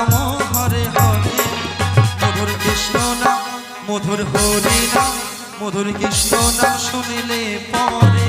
রাম হরে হরে। মধুর কৃষ্ণ নাম মধুর হরি নাম মধুর কৃষ্ণ নাম শুনিলে পরে।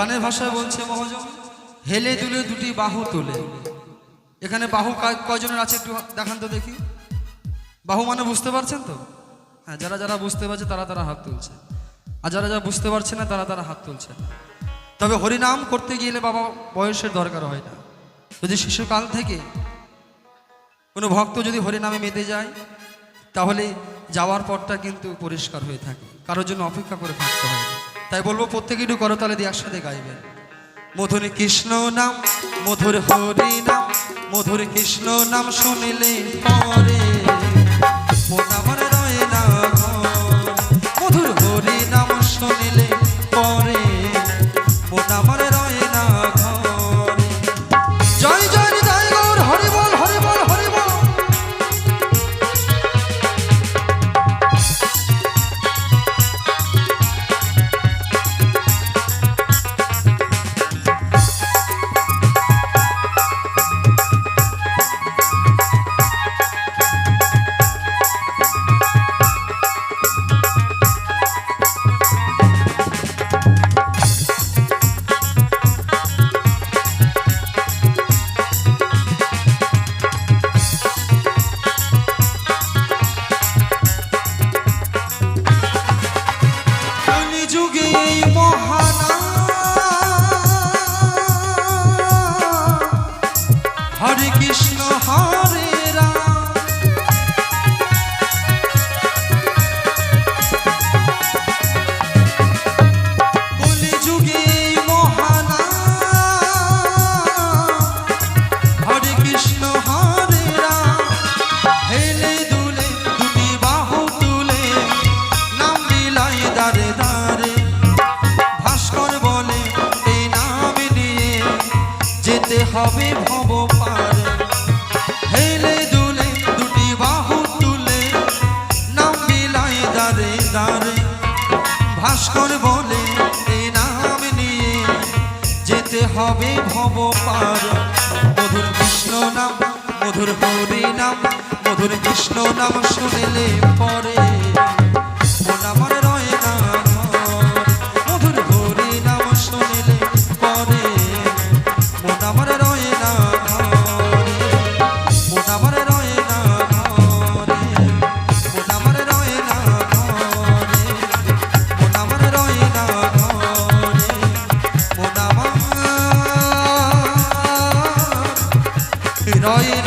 গানের ভাষায় বলছে, মহাজন, হেলে দুলে দুটি বাহু তুলে। এখানে বাহু কয়জনের আছে একটু দেখান তো দেখি। বাহু মানে বুঝতে পারছেন তো? হ্যাঁ যারা যারা বুঝতে পারছে তারা তারা হাত তুলছে। আর যারা যারা বুঝতে পারছে না তারা তারা হাত তুলছে তবে হরিনাম করতে গেলে বাবা বয়সের দরকার হয় না। যদি শিশুকাল থেকে কোনো ভক্ত যদি হরিনামে মেতে যায়, তাহলে যাওয়ার পরটা কিন্তু পরিষ্কার হয়ে থাকে। কারোর জন্য অপেক্ষা করে থাকতে হয় না। তাই বলব, প্রত্যেকে একটু করতালে দিয়ে একসাথে গাইবেন মধুর কৃষ্ণ নাম, মধুর হরি নাম, মধুর কৃষ্ণ নাম শুনিলে পরে হবে ভব পারে হেলে দুলে দুটি বাহু তুলে নাম মিলাই দারে দারে। ভাস্কর বলে এই নাম নিয়ে যেতে হবে ভব পার মধুর কৃষ্ণ নাম, মধুর হরি নাম মধুর কৃষ্ণ নাম শুনিলে পরে হৃদয়ে